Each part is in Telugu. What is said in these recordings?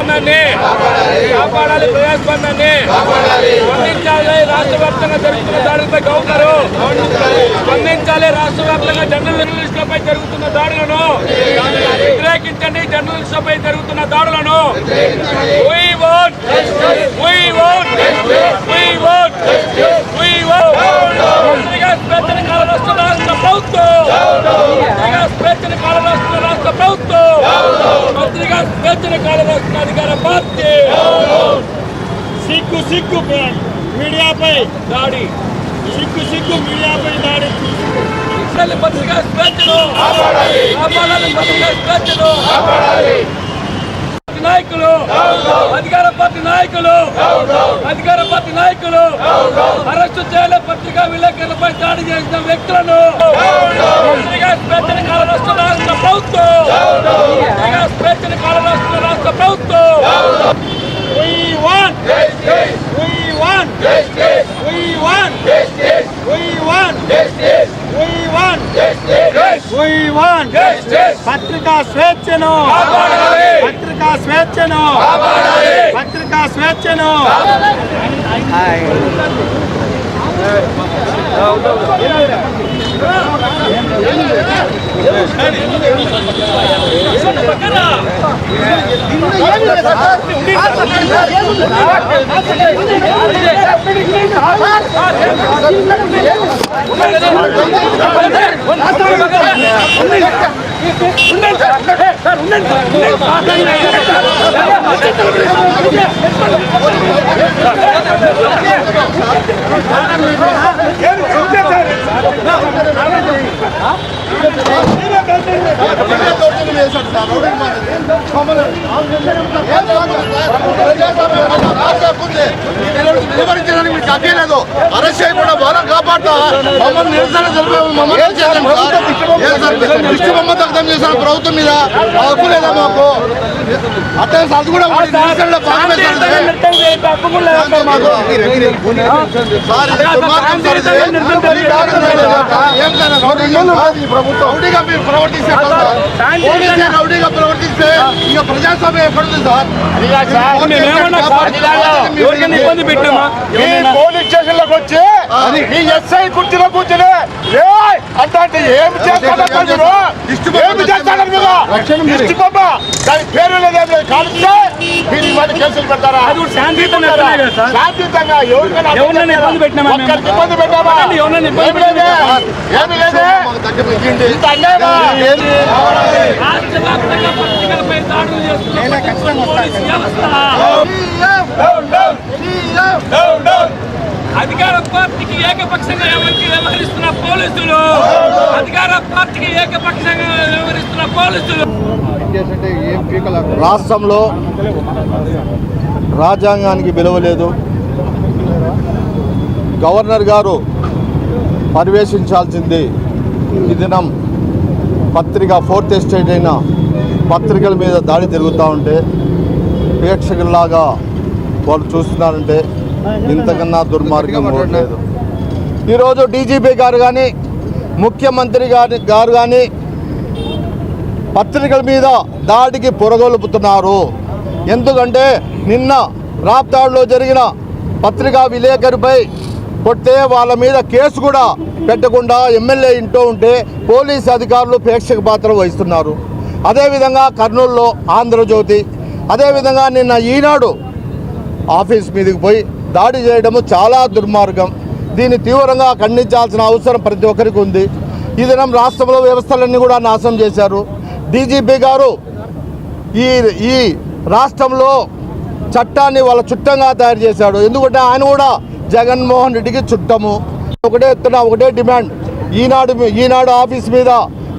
స్పందనాన్ని కాపాడాలి ప్రజాస్వామ్యాన్ని. స్పందించాలి రాష్ట్ర వ్యాప్తంగా జరుగుతున్న దాడులపై గవర్నరు. స్పందించాలి రాష్ట్ర వ్యాప్తంగా జర్నలిస్టులపై జరుగుతున్న దాడులను. వ్యతిరేకించండి జర్నలిస్టులపై జరుగుతున్న దాడులను. ప్రభుత్వం. పత్రికా కాలంలో ప్రభుత్వం. పత్రికా స్వేచ్ఛను కాలరాస్తున్న అధికార పార్టీ. సిగ్గు సిగ్గు మీడియాపై దాడి. సిగ్గు సిగ్గు మీడియాపై దాడి. పత్రికా స్వేచ్ఛను కాపాడాలి పత్రికా స్వేచ్ఛను నాయకులు. అధికార పార్టీ నాయకులు. అధికార పార్టీ నాయకులు. అరెస్టు చేయాలి పత్రికా విలేకరులపై దాడి చేసిన వ్యక్తులను పత్రికా స్వేచ్ఛను కాలరాష్ట్ర రాష్ట్ర ప్రభుత్వం పత్రికా స్వేచ్ఛను కాలరాష్ట్ర రాష్ట్ర ప్రభుత్వం We want We want We want We want We want We want పత్రికా స్వేచ్ఛను పత్రికా స్వేచ్ఛను ஏன் పత్రికా స్వేచ్ఛను నిలబడించడానికి మీకు అక్కర్లేదు అరెస్ట్ మమ్మల్ని నిరసన మమ్మల్ని? దృష్టి బొమ్మ ప్రభుత్వం మీద హక్కు లేదా మాకు? అట్లా అది కూడా నిరసనలో ప్రవర్తిస్తే ఇక ప్రజాస్వామ్యం ఎక్కడుంది సార్? ఇబ్బంది పెట్టామా? పోలీస్ స్టేషన్లోకి వచ్చి ఈ ఎస్ఐ కుర్చీలో కూర్చుని ఏ అంటే ఏమి చేస్తాడో ఏమి చేస్తాడు లిస్ట్ బొమ్మ దాని పేరు లేదు కలిస్తే మీరు ఇవన్నీ కేసులు పెడతారా? శాంతియుతంగా ఎవరికైనా ఇబ్బంది పెట్టామా? ఏమి లేదే. ఏమి లేదే. ఇంత అన్యాయమా? అధికార పార్టీకి ఏకపక్షంగా వ్యవహరిస్తున్న పోలీసులు? అధికార పార్టీకి ఏకపక్షంగా వ్యవహరిస్తున్న పోలీసులు? రాష్ట్రంలో రాజ్యాంగానికి విలువ లేదు గవర్నర్ గారు పర్యవేశించాల్సింది ఈ దినం పత్రిక ఫోర్త్ ఎస్టేట్ అయిన పత్రికల మీద దాడి జరుగుతూ ఉంటే ప్రేక్షకుల్లాగా వాళ్ళు చూస్తున్నారంటే ఇంతకన్నా దుర్మార్గం లేదు ఈరోజు డీజీపీ గారు కానీ ముఖ్యమంత్రి గారి గారు కానీ పత్రికల మీద దాడికి పొరగొలుపుతున్నారు. ఎందుకంటే నిన్న రాప్తాడులో జరిగిన పత్రికా విలేకరిపై కొట్టే వాళ్ళ మీద కేసు కూడా పెట్టకుండా ఎమ్మెల్యే ఇంటూ ఉంటే పోలీస్ అధికారులు ప్రేక్షక పాత్ర వహిస్తున్నారు. అదేవిధంగా కర్నూలులో ఆంధ్రజ్యోతి అదేవిధంగా నిన్న ఈనాడు ఆఫీస్ మీదకి పోయి దాడి చేయడము చాలా దుర్మార్గం. దీన్ని తీవ్రంగా ఖండించాల్సిన అవసరం ప్రతి ఒక్కరికి ఉంది. ఈ దినం రాష్ట్రంలో వ్యవస్థలన్నీ కూడా నాశనం చేశారు. డీజీపీ గారు ఈ ఈ రాష్ట్రంలో చట్టాన్ని వాళ్ళ చుట్టంగా తయారు చేశాడు. ఎందుకంటే ఆయన కూడా జగన్మోహన్ రెడ్డికి చుట్టము. ఒకటే ఎత్తున ఒకటే డిమాండ్. ఈనాడు మీ- ఈనాడు ఆఫీస్ మీద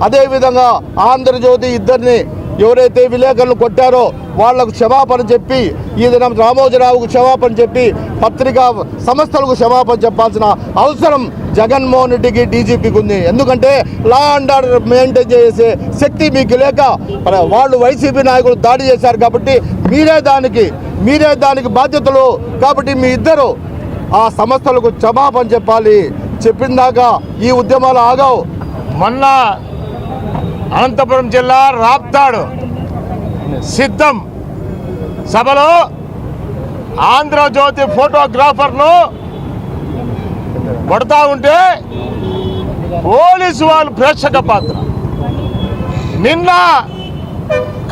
అదేవిధంగా ఆంధ్రజ్యోతి ఇద్దరిని ఎవరైతే విలేకరులు కొట్టారో వాళ్ళకు క్షమాపణ చెప్పి ఈ దినం రామోజీరావుకు క్షమాపణ చెప్పి పత్రికా సంస్థలకు క్షమాపణ చెప్పాల్సిన అవసరం జగన్మోహన్ రెడ్డికి డీజీపీకి ఉంది. ఎందుకంటే లా అండ్ ఆర్డర్ మెయింటైన్ చేసే శక్తి మీకు లేక వాళ్ళు వైసీపీ నాయకులు దాడి చేశారు కాబట్టి మీరే దానికి మీరే దానికి బాధ్యతలు కాబట్టి మీ ఇద్దరు ఆ సంస్థలకు క్షమాపణ చెప్పాలి. చెప్పిందాక ఈ ఉద్యమాలు ఆగావు. మొన్న అనంతపురం జిల్లా రాప్తాడు. సిద్ధం సభలో ఆంధ్రజ్యోతి ఫోటోగ్రాఫర్ను కొడతా ఉంటే పోలీసు వాళ్ళు ప్రేక్షక పాత్ర. నిన్న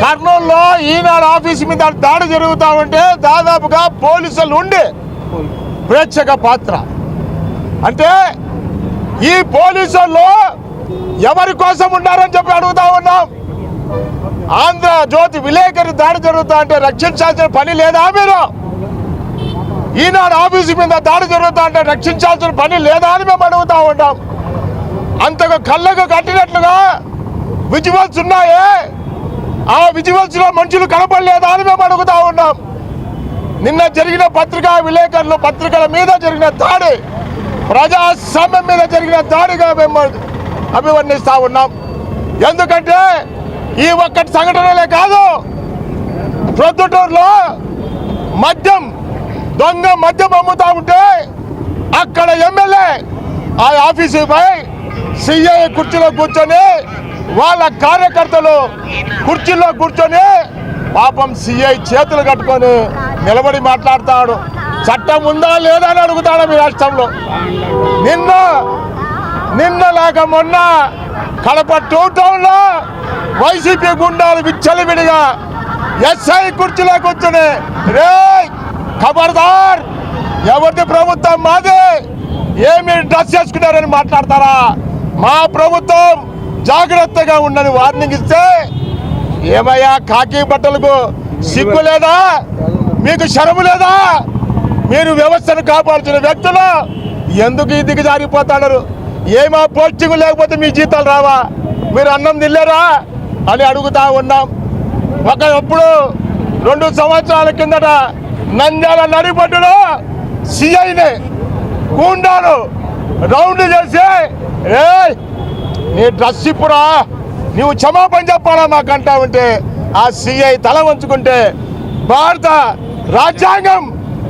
కర్నూలులో ఈనాడు ఆఫీస్ మీద దాడి జరుగుతూ ఉంటే దాదాపుగా పోలీసులు ఉండి ప్రేక్షక పాత్ర. అంటే ఈ పోలీసుల్లో ఎవరి కోసం ఉన్నారని చెప్పి అడుగుతా ఉన్నాం. ఆంధ్ర జ్యోతి విలేకరి దాడి జరుగుతా అంటే రక్షించాల్సిన పని లేదా మీరు? ఈనాడు ఆఫీసు మీద దాడి జరుగుతా అంటే రక్షించాల్సిన పని లేదా అని మేము అడుగుతా ఉంటాం అంతకు కళ్ళకు కట్టినట్లుగా విజువల్స్ ఉన్నాయే? ఆ విజువల్స్లో మనుషులు కనపడలేదా అని మేము అడుగుతా ఉన్నాం. నిన్న జరిగిన పత్రికా విలేకరులు పత్రికల మీద జరిగిన దాడి ప్రజాస్వామ్యం మీద జరిగిన దాడిగా మేము అభివర్ణిస్తా ఉన్నాం. ఎందుకంటే ఈ ఒక్కటి సంఘటనలే కాదు ప్రొద్దుటూరులో మద్యం దొంగ మద్యం అమ్ముతా ఉంటే అక్కడ ఎమ్మెల్యే ఆ ఆఫీసుపై సిఐ కుర్చీలో కూర్చొని వాళ్ళ కార్యకర్తలు కుర్చీలో కూర్చొని పాపం సిఐ చేతులు కట్టుకొని నిలబడి మాట్లాడతాడు. చట్టం ఉందా లేదా అని అడుగుతాడు మీ రాష్ట్రంలో. నిన్న నిన్న మొన్న కడప టూ టౌన్లో వైసీపీ గుండాలు విచ్చలవిడిగా ఎస్ఐ కుర్చీలో కూర్చొని రే ఖబర్దార్ ఎవరిది ప్రభుత్వం మాది? ఏమి డ్రెస్ చేసుకున్నారని మాట్లాడతారా? మా ప్రభుత్వం జాగ్రత్తగా ఉండని వార్నింగ్ ఇస్తే ఏమయ్యా కాకి బట్టలకు సిగ్గు లేదా? మీకు శరము లేదా? మీరు వ్యవస్థను కాపాడుతున్న వ్యక్తులు ఎందుకు ఈ దిగజారిపోతాడరు ఏమా పోస్టింగ్ లేకపోతే మీ జీతాలు రావా? మీరు అన్నం తిల్లారా అని అడుగుతా ఉన్నాం. ఒకప్పుడు రెండు సంవత్సరాల కిందట నంద్యాల నడిపట్టులో సిఐని గూండాలు రౌండ్ చేసి ఏ నీ డ్రెస్ ఇప్పుడా? నువ్వు క్షమాపణ చెప్పాలా మాకంటా ఉంటే? ఆ సిఐ తల వంచుకుంటే భారత రాజ్యాంగం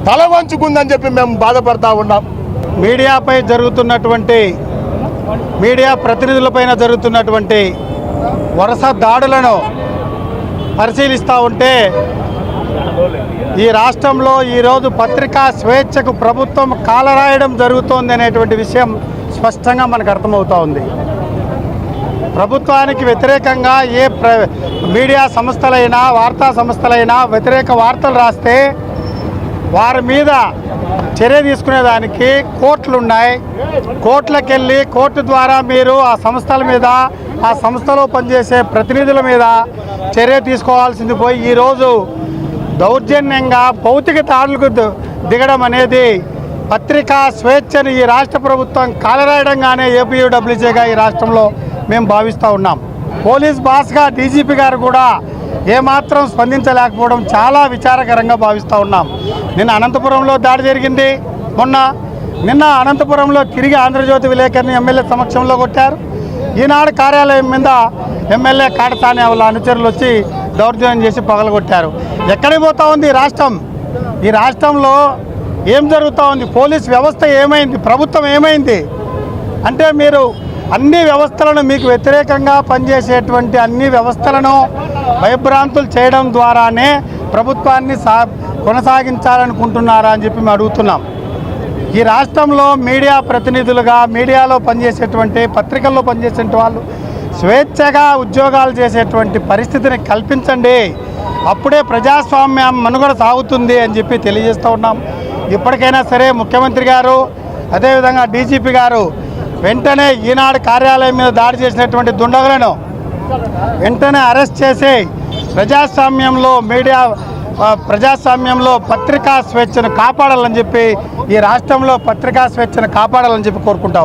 తల వంచుకుందని చెప్పి మేము బాధపడతా ఉన్నాం. మీడియాపై జరుగుతున్నటువంటి మీడియా ప్రతినిధులపైన జరుగుతున్నటువంటి వరుస దాడులను పరిశీలిస్తూ ఉంటే ఈ రాష్ట్రంలో ఈరోజు పత్రికా స్వేచ్ఛకు ప్రభుత్వం కాలరాయడం జరుగుతోంది అనేటువంటి విషయం స్పష్టంగా మనకు అర్థమవుతూ ఉంది. ప్రభుత్వానికి వ్యతిరేకంగా ఏ ప్ర మీడియా సంస్థలైనా వార్తా సంస్థలైనా వ్యతిరేక వార్తలు రాస్తే వారి మీద చర్య తీసుకునేదానికి కోర్టులున్నాయి. కోర్టులకెళ్ళి కోర్టు ద్వారా మీరు ఆ సంస్థల మీద ఆ సంస్థలో పనిచేసే ప్రతినిధుల మీద చర్య తీసుకోవాల్సింది పోయి ఈరోజు దౌర్జన్యంగా భౌతిక దాడులకు దిగడం అనేది పత్రికా స్వేచ్ఛను ఈ రాష్ట్ర ప్రభుత్వం కాలరాయడంగానే ఏపీయూడబ్ల్యూజేగా ఈ రాష్ట్రంలో మేము భావిస్తూ ఉన్నాం. పోలీస్ బాస్గా డీజీపీ గారు కూడా ఏమాత్రం స్పందించలేకపోవడం చాలా విచారకరంగా భావిస్తూ ఉన్నాం. నిన్న అనంతపురంలో దాడి జరిగింది. మొన్న నిన్న అనంతపురంలో తిరిగి ఆంధ్రజ్యోతి విలేకరిని ఎమ్మెల్యే సమక్షంలో కొట్టారు. ఈనాడు కార్యాలయం మీద ఎమ్మెల్యే కాటసాని వాళ్ళ అనుచరులు వచ్చి దౌర్జన్యం చేసి పగలగొట్టారు. ఎక్కడికి పోతా ఉంది ఈ రాష్ట్రం? ఈ రాష్ట్రంలో ఏం జరుగుతూ ఉంది? పోలీస్ వ్యవస్థ ఏమైంది? ప్రభుత్వం ఏమైంది? అంటే మీరు అన్ని వ్యవస్థలను మీకు వ్యతిరేకంగా పనిచేసేటువంటి అన్ని వ్యవస్థలను భయభ్రాంతులు చేయడం ద్వారానే ప్రభుత్వాన్ని సా కొనసాగించాలనుకుంటున్నారా అని చెప్పి మేము అడుగుతున్నాం. ఈ రాష్ట్రంలో మీడియా ప్రతినిధులుగా మీడియాలో పనిచేసేటువంటి పత్రికల్లో పనిచేసే వాళ్ళు స్వేచ్ఛగా ఉద్యోగాలు చేసేటువంటి పరిస్థితిని కల్పించండి. అప్పుడే ప్రజాస్వామ్యం మనుగడ సాగుతుంది అని చెప్పి తెలియజేస్తూ ఉన్నాం. ఇప్పటికైనా సరే ముఖ్యమంత్రి గారు అదేవిధంగా డీజీపీ గారు వెంటనే ఈనాడు కార్యాలయం మీద దాడి చేసినటువంటి దుండగులను వెంటనే అరెస్ట్ చేసి ప్రజాస్వామ్యంలో మీడియా ప్రజాస్వామ్యంలో పత్రికా స్వేచ్ఛను కాపాడాలని చెప్పి ఈ రాష్ట్రంలో పత్రికా స్వేచ్ఛను కాపాడాలని చెప్పి కోరుకుంటా